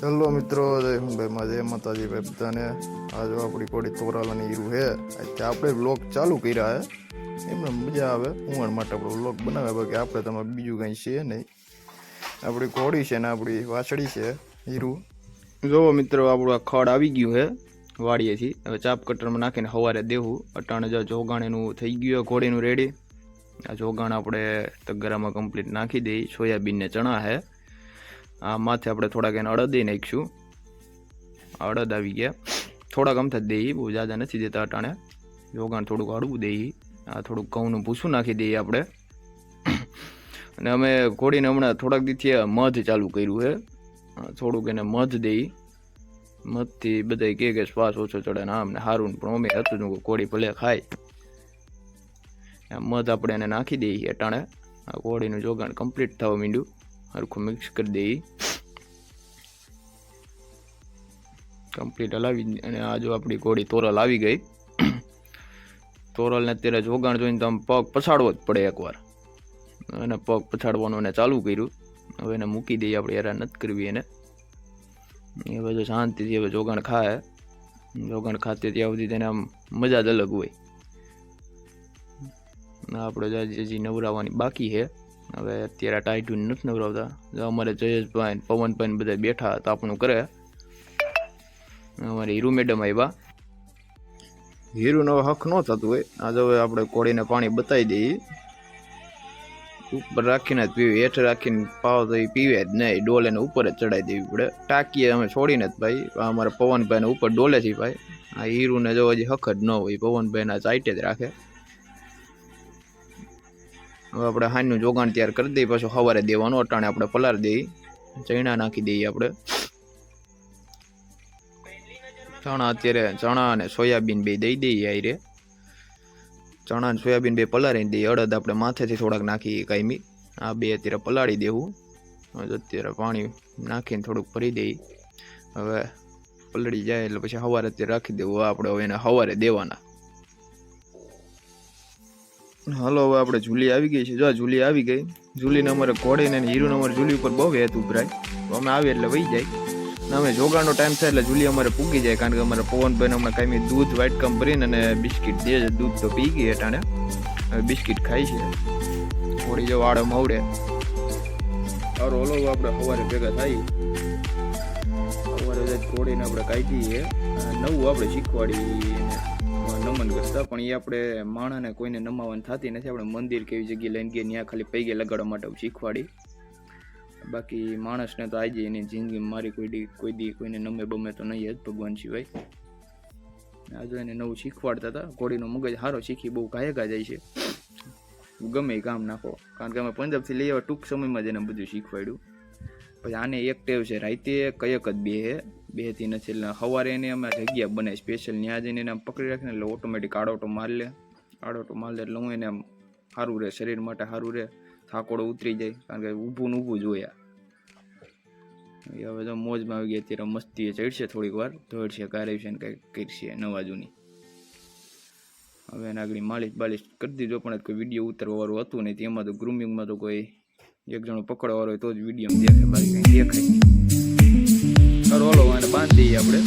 Hello મિત્રો, જય હું ભાઈ માં માતાજી ભાઈ બધાને. આજે આપણી કોડી તોરાલાની હીરું છે. આજે આપણે બ્લોગ ચાલુ કર્યા હે એમને મજા આવે ઉંગણ માટે આપણો બ્લોગ બનાવે બાકી આપણે તમે બીજું કંઈ છે નહીં. આપણી ઘોડી છે ને, આપણી વાછડી છે, હીરું. જોવો મિત્રો, આપણું આ ખડ આવી ગયું છે, વાડીએથી. હવે ચાપ કટરમાં નાખીને સવારે દેવું. અટાણે જો જોગાણેનું થઈ ગયું ઘોડીનું રેડી. આ જોગાણ આપણે તગરામાં કમ્પ્લીટ નાખી દઈ. સોયાબીન ને ચણા છે આ માથે આપણે થોડાક એને અડદ નાખીશું અડદ આવી ગયા. થોડાક અમથા જ દઈએ બહુ જાજા નથી દેતા અટાણે. જોગાણ થોડુંક હળવું દઈએ આ થોડુંક ઘઉંનું ભૂસું નાખી દઈએ આપણે. અને અમે ઘોડીને હમણાં થોડાક દીથી મધ ચાલુ કર્યું છે થોડુંક એને મધ દઈ મધથી બધા કહે કે શ્વાસ ઓછો ચડે ને આમ ને સારું પણ અમે હતું ઘોડી ભલે ખાય. મધ આપણે એને નાખી દઈએ અટાણે. આ કોળીનું જોગાણ કમ્પ્લીટ થવા માંડ્યું. સરખું મિક્સ કરી દઈએ. કમ્પ્લીટ હલાવી અને આ જો આપણી કોળી તોરલ આવી ગઈ. તોરલને અત્યારે જોગાણ જોઈને તો આમ પગ પછાડવો જ પડે એકવાર. એને પગ પછાડવાનું એને ચાલુ કર્યું. હવે એને મૂકી દઈએ, આપણે હેરાન નથી કરવી એને. હવે જો શાંતિથી હવે જોગાણ ખાય. જોગાણ ખાતે ત્યાં સુધી તેને આમ મજા જ અલગ હોય. આપણે હજી નવરાવવાની બાકી છે. હવે અત્યારે ટાઈટું નથી નવરાવતા. અમારે જયેશભાઈ પવનભાઈ બધા બેઠા તાપણું કરે. અમારે હીરુ મેડમ આવ્યા હીરુનો હક ન થતું હોય. આ જો હવે આપણે કોળીને પાણી બતાવી દઈએ. ઉપર રાખીને જ પીવી. હેઠ રાખીને પાવ તો એ પીવે જ નહીં. ડોલેને ઉપર જ ચડાવી દેવી પડે. ટાંકીએ અમે છોડીને જ ભાઈ. અમારા પવનભાઈને ઉપર ડોલે છે ભાઈ. આ હીરુને જો હજી હક જ ન હોય. પવનભાઈના ચાઇટે જ રાખે. હવે આપણે હાનનું જોગાણ તૈયાર કરી દઈએ, પાછું સવારે દેવાનું, અટાણે આપણે પલાર દઈએ. ચણા નાખી દઈએ આપણે. ચણા અત્યારે ચણા અને સોયાબીન બે દઈ દઈએ આઈ રે ચણા અને સોયાબીન બે પલાળીને દઈએ. અડદ આપણે માથેથી થોડાક નાખીએ કાયમી. આ બે અત્યારે પલાળી દેવું. અત્યારે પાણી નાખીને થોડુંક ભરી દઈએ. હવે પલળી જાય એટલે પછી સવારે અત્યારે રાખી દેવું. આપણે હવે એને સવારે દેવાના. હાલો, હવે આપણે ઝૂલી આવી ગઈ છે જો ઝૂલી આવી ગઈ, ઝૂલીને અમારે ઘોડીને અને હીરુને અમારે ઝૂલી ઉપર બહુ હેત ઉભરાય તો અમે આવીએ એટલે વહી જાય. ને અમે જોગાનો ટાઈમ થાય એટલે ઝૂલી અમારે પૂગી જાય, કારણ કે અમારે પવનભાઈને હમણાં કાંઈ દૂધ વ્હાઈટ કમ ભરીને અને બિસ્કિટ દે છે, દૂધ તો પી ગઈ એટાણે હવે બિસ્કિટ ખાય છે. થોડી જો વાળો મવડે સારું હલો આપણે સવારે ભેગા થાય. સવારે ઘોડીને આપણે કાઢીએ. નવું આપણે શીખવાડી કરતા પણ એ આપણે માણસને કોઈને નમાવાની થતી નથી. આપણે મંદિર કેવી જગ્યાએ લઈને ગયા ત્યાં ખાલી પૈગે લગાડવા માટે શીખવાડી. બાકી માણસને તો આજે એની જિંદગીમાં મારી કોઈ દી કોઈ દી કોઈને નમે બમે તો નહીં જ ભગવાન સિવાય. આજે એને નવું શીખવાડતા હતા. ઘોડીનો મગજ સારો શીખી બહુ ગાયકા જાય છે. ગમે કામ નાખો. કારણ કે અમે પંજાબથી લઈ આવ્યા, ટૂંક સમયમાં જ એને બધું શીખવાડ્યું. પછી આને એક ટેવ છે. રાતે કયક જ બે બેથી નથી એટલે સવારે એને અમે જગ્યા બનાવી સ્પેશિયલ ત્યાં જઈને એને પકડી રાખીને એટલે ઓટોમેટિક આડોટો માર લે. આડોટો માર લે એટલે હું એને આમ સારું રહે, શરીર માટે સારું રહે. થાકોડો ઉતરી જાય. કારણ કે ઊભું ને ઊભું જોયા. હવે તો મોજમાં આવી ગઈ અત્યારે મસ્તી ચડશે થોડીક વાર. દોડશે છે ને કંઈક કરશે નવા જૂની હવે એના આગળ માલિશ બાલિશ કરી દીધો, પણ કોઈ વીડિયો ઉતારવા વાળું હતું નહીં. તેમાં તો ગ્રુમિંગમાં તો કોઈ એક જણો પકડવા હોય તો જ વીડિયો દેખાય. બાકી કંઈ દેખાય નહીં. ચાલો હલો બાંધી દઈએ આપણે